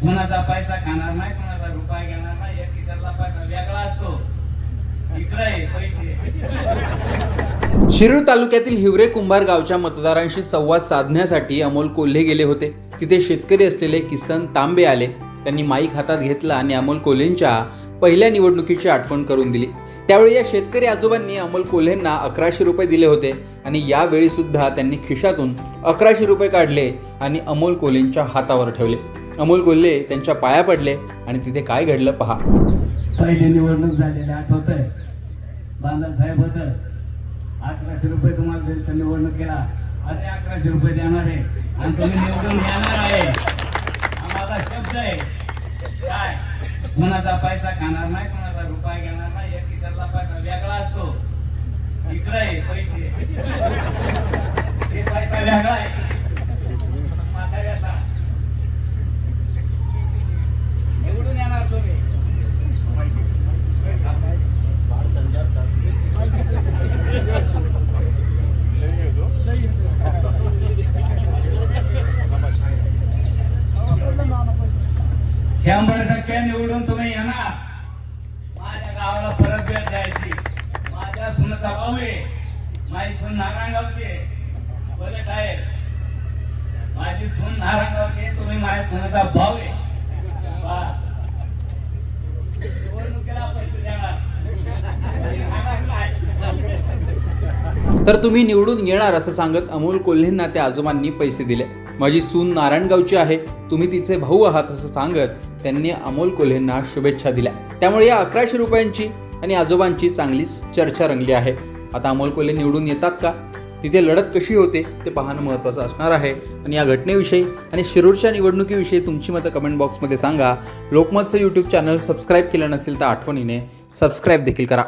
कोणाचा पैसा खाणार नाही कोणाचा रुपया घेणार नाही या खिशातला पैसा वेगळा असतो. शिरूर तालुक्यातील हिवरे कुंभार गावच्या मतदारांशी संवाद साधण्यासाठी अमोल कोल्हे गेले होते. तिथे शेतकरी असलेले किसन तांबे आले. त्यांनी माईक हातात घेतला आणि अमोल कोल्हेंच्या पहिल्या निवडणुकीची आठवण करून दिली. त्यावेळी या शेतकरी आजोबांनी अमोल कोल्हेंना अकराशे रुपये दिले होते आणि यावेळी सुद्धा त्यांनी खिशातून अकराशे रुपये काढले आणि अमोल कोल्हेंच्या हातावर ठेवले. अमोल कोल्हे त्यांच्या पाया पडले आणि तिथे काय घडलं पहा. पहिली निवडणूक झालेली आठवत आहे. बांधा साहेब होत. अकराशे रुपये तुम्हाला दिले तर असे अकराशे रुपये देणार आहे. आणि तुम्ही निवडून येणार आहे. आम्हाला शब्द आहे. काय? कुणाचा पैसा खाणार नाही कुणाचा रुपया घेणार नाही या किशोरला पैसा वेगळा असतो. इकडे आहे पैसे. हे पैसा वेगळा आहे म्हाताऱ्याचा निवडून येणार तुम्ही शंभर टक्के निवडून तुम्ही येणार. माझ्या गावाला परत भेट द्यायची. माझ्या सुनाचा भाऊ आहे माझी सून नारायणगावची. आहे बोले साहेब माझी सून नारायणगावची तुम्ही माझ्या सुनाचा भाऊ आहे बस. निवडणुकीला पैसे देणार खाणार नाही. तर तुम्ही निवडून येणार असं सांगत अमोल कोल्हेंना त्या आजोबांनी पैसे दिले. माझी सून नारायणगावची आहे तुम्ही तिचे भाऊ आहात असं सांगत त्यांनी अमोल कोल्हेंना शुभेच्छा दिल्या. त्यामुळे या अकराशे रुपयांची आणि आजोबांची चांगलीच चर्चा रंगली आहे. आता अमोल कोल्हे निवडून येतात का? तिथे लढत कशी होते ते पाहणं महत्त्वाचं असणार आहे. आणि या घटनेविषयी आणि शिरूरच्या निवडणुकीविषयी तुमची मतं कमेंट बॉक्समध्ये सांगा. लोकमतचं यूट्यूब चॅनल सबस्क्राईब केलं नसेल तर आठवणीने सबस्क्राईब देखील करा.